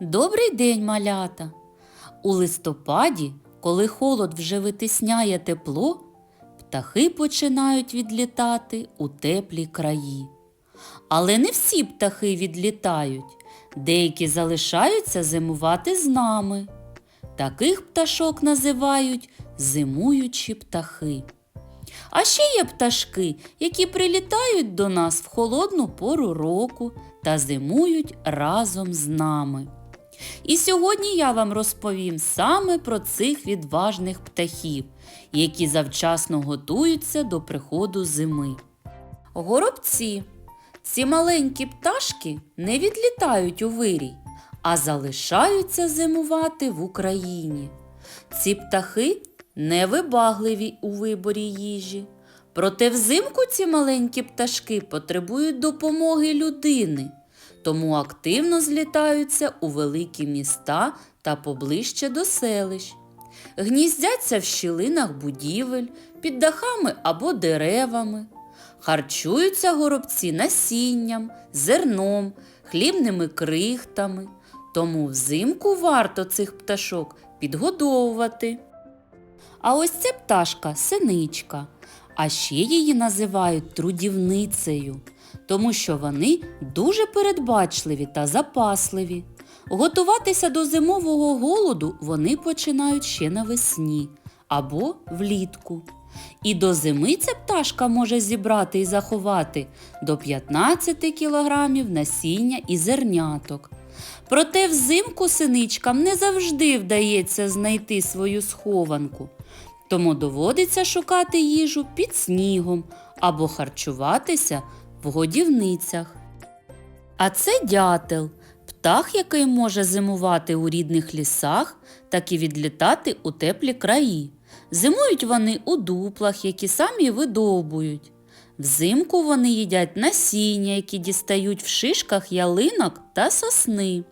Добрий день, малята! У листопаді, коли холод вже витисняє тепло, птахи починають відлітати у теплі краї. Але не всі птахи відлітають, деякі залишаються зимувати з нами. Таких пташок називають зимуючі птахи. А ще є пташки, які прилітають до нас в холодну пору року та зимують разом з нами. І сьогодні я вам розповім саме про цих відважних птахів, які завчасно готуються до приходу зими. Горобці. Ці маленькі пташки не відлітають у вирій, а залишаються зимувати в Україні. Ці птахи невибагливі у виборі їжі. Проте взимку ці маленькі пташки потребують допомоги людини, тому активно злітаються у великі міста та поближче до селищ. Гніздяться в щілинах будівель, під дахами або деревами. Харчуються горобці насінням, зерном, хлібними крихтами. Тому взимку варто цих пташок підгодовувати. А ось ця пташка синичка, а ще її називають трудівницею, тому що вони дуже передбачливі та запасливі. Готуватися до зимового голоду вони починають ще навесні або влітку. І до зими ця пташка може зібрати і заховати до 15 кілограмів насіння і зерняток. Проте взимку синичкам не завжди вдається знайти свою схованку, тому доводиться шукати їжу під снігом або харчуватися годівницях. А це дятел, птах, який може зимувати у рідних лісах, так і відлітати у теплі краї. Зимують вони у дуплах, які самі видовбують. Взимку вони їдять насіння, які дістають в шишках ялинок та сосни.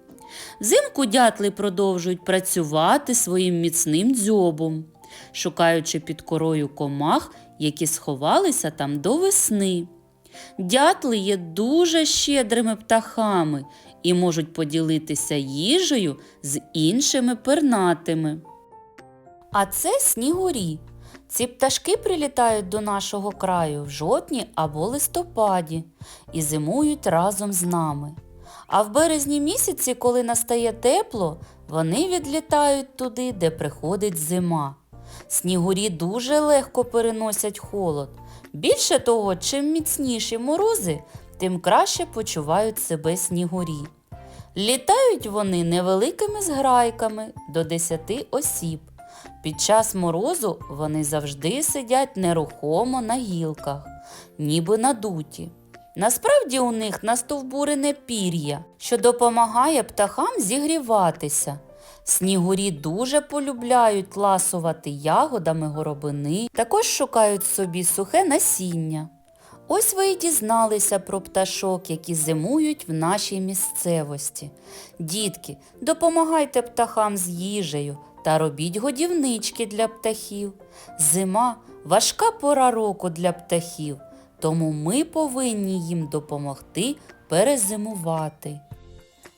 Взимку дятли продовжують працювати своїм міцним дзьобом, шукаючи під корою комах, які сховалися там до весни. Дятли є дуже щедрими птахами і можуть поділитися їжею з іншими пернатими. А це снігурі. Ці пташки прилітають до нашого краю в жовтні або листопаді і зимують разом з нами. А в березні місяці, коли настає тепло, вони відлітають туди, де приходить зима. Снігурі дуже легко переносять холод. Більше того, чим міцніші морози, тим краще почувають себе снігурі. Літають вони невеликими зграйками до 10 осіб. Під час морозу вони завжди сидять нерухомо на гілках, ніби надуті. Насправді у них настовбурене пір'я, що допомагає птахам зігріватися. Снігурі дуже полюбляють ласувати ягодами горобини, також шукають собі сухе насіння. Ось ви і дізналися про пташок, які зимують в нашій місцевості. Дітки, допомагайте птахам з їжею та робіть годівнички для птахів. Зима важка пора року для птахів, тому ми повинні їм допомогти перезимувати.